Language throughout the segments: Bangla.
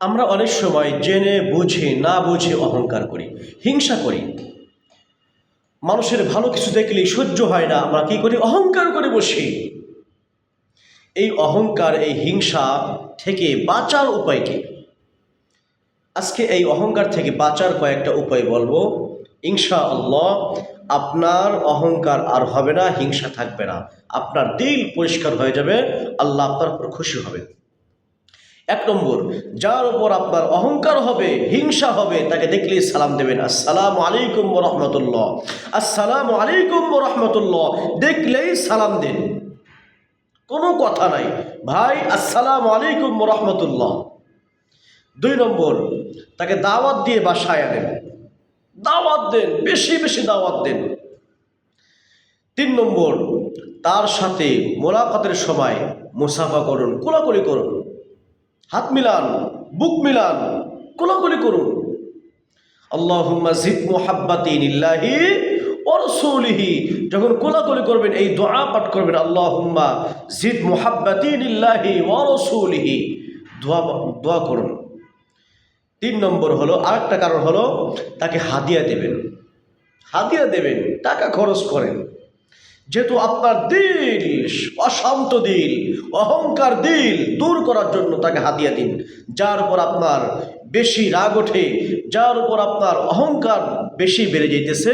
আমরা অনেক সময় জেনে বুঝে, না বুঝে অহংকার করি, হিংসা করি। মানুষের ভালো কিছু দেখলেই সহ্য হয় না, আমরা কি করি? অহংকার করে বসি। এই অহংকার, এই হিংসা থেকে বাঁচার উপায় কি? আজকে এই অহংকার থেকে বাঁচার কয়েকটা উপায় বলব। ইনশা আল্লাহ আপনার অহংকার আর হবে না, হিংসা থাকবে না। আপনার দিল পরিষ্কার হয়ে যাবে, আল্লাহ আপনার উপর খুশি হবে। এক নম্বর, যার উপর আপনার অহংকার হবে, হিংসা হবে, তাকে দেখলেই সালাম দেবেন। আসসালামু আলাইকুম রহমতুল্লাহ। আসসালামু আলাইকুম রহমতুল্লাহ। দেখলেই সালাম দেন। কোনো কথা নাই। ভাই, আসসালামু আলাইকুম রহমতুল্লাহ। দুই নম্বর, তাকে দাওয়াত দিয়ে বাসায় আনেন। দাওয়াত দেন, বেশি বেশি দাওয়াত দেন। তিন নম্বর, তার সাথে মোলাকাতের সময় মুসাফা করুন, কোলাকুলি করুন। হাত মিলান, বুক মিলান, কোলাকুলি করুন। আল্লাহুম্মা জিদ মুহাব্বাতিন ইল্লাহি ওয়া রাসূলিহি। যখন কোলাকুলি করবেন, এই দোয়া পাঠ করবেন, আল্লাহুম্মা জিদ মুহাব্বাতিন ইল্লাহি ওয়া রাসূলিহি। দোয়া দোয়া করুন। তিন নম্বর হলো, আরেকটা কারণ হলো, তাকে হাদিয়া দেবেন। হাদিয়া দেবেন, টাকা খরচ করেন। যেহেতু আপনার দিল, অশান্ত দিল, অহংকার দিল দূর করার জন্য তাকে হাদিয়া দিন। যার উপর আপনার বেশি রাগ ওঠে, যার উপর আপনার অহংকার বেশি বেড়ে যাইতেছে,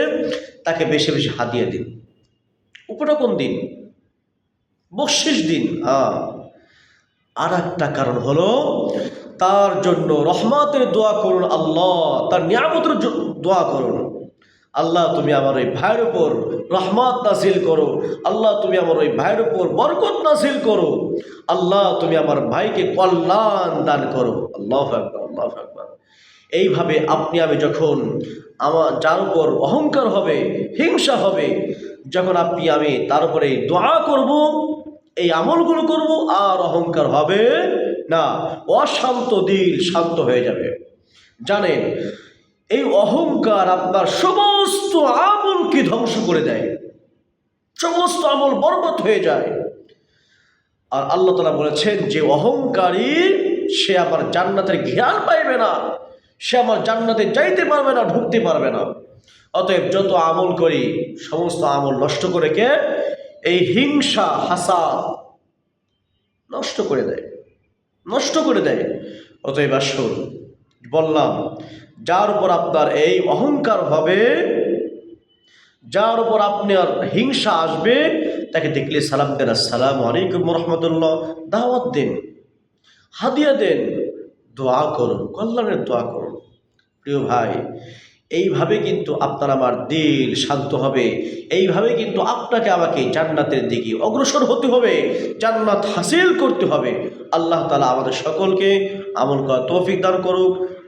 তাকে বেশি বেশি হাদিয়া দিন। উপটা কোন দিন? বকশিস দিন হ্যাঁ। আর একটা কারণ হলো, তার জন্য রহমতের দোয়া করুন আল্লাহ, তার নিয়ামতের দোয়া করুন। আল্লাহ তুমি আমার ওই ভাইয়ের উপর রহমত নাসিল করো। আল্লাহ তুমি আমার ওই ভাইয়ের উপর বরকত নাসিল করো। আল্লাহ তুমি আমার ভাইকে কল্যাণ দান করো। আল্লাহ আল্লাহ এইভাবে আপনি আমি যখন আমার যার উপর অহংকার হবে, হিংসা হবে, যখন আপনি আমি তার উপরে দোয়া করব, এই আমলগুলো করব, আর অহংকার হবে না, অশান্ত দিল শান্ত হয়ে যাবে। জানেন এই অহংকার আপনার সমস্ত আমলকে ধ্বংস করে দেয়। সমস্ত আমল বরবাদ হয়ে যায়। আর আল্লাহ তালা বলেছেন যে অহংকারী, সে আমার জান্নাতের ঘ্রাণ পাইবে না। সে আমার জান্নাতে যাইতে পারবে না, ঢুকতে পারবে না। অতএব যত আমল করি, সমস্ত আমল নষ্ট করে কে? এই হিংসা হাসা নষ্ট করে দেয়। নষ্ট করে দেয়। অতএব আসুন বললাম, যার উপর আপনার এই অহংকার হবে, যার উপর আপনার হিংসা আসবে, তাকে দেখলে সালাম দেন। আসসালাম আলাইকুম রহমতুল্লাহ। দাওয়াত দেন, হাদিয়া দেন, দোয়া করুন, কল্যাণের দোয়া করুন। প্রিয় ভাই, এইভাবে কিন্তু আপনার আমার দিল শান্ত হবে। এইভাবে কিন্তু আপনাকে আমাকে জান্নাতের দিকে অগ্রসর হতে হবে, জান্নাত হাসিল করতে হবে। আল্লাহ তালা আমাদের সকলকে আমল করা তৌফিক দান করুক।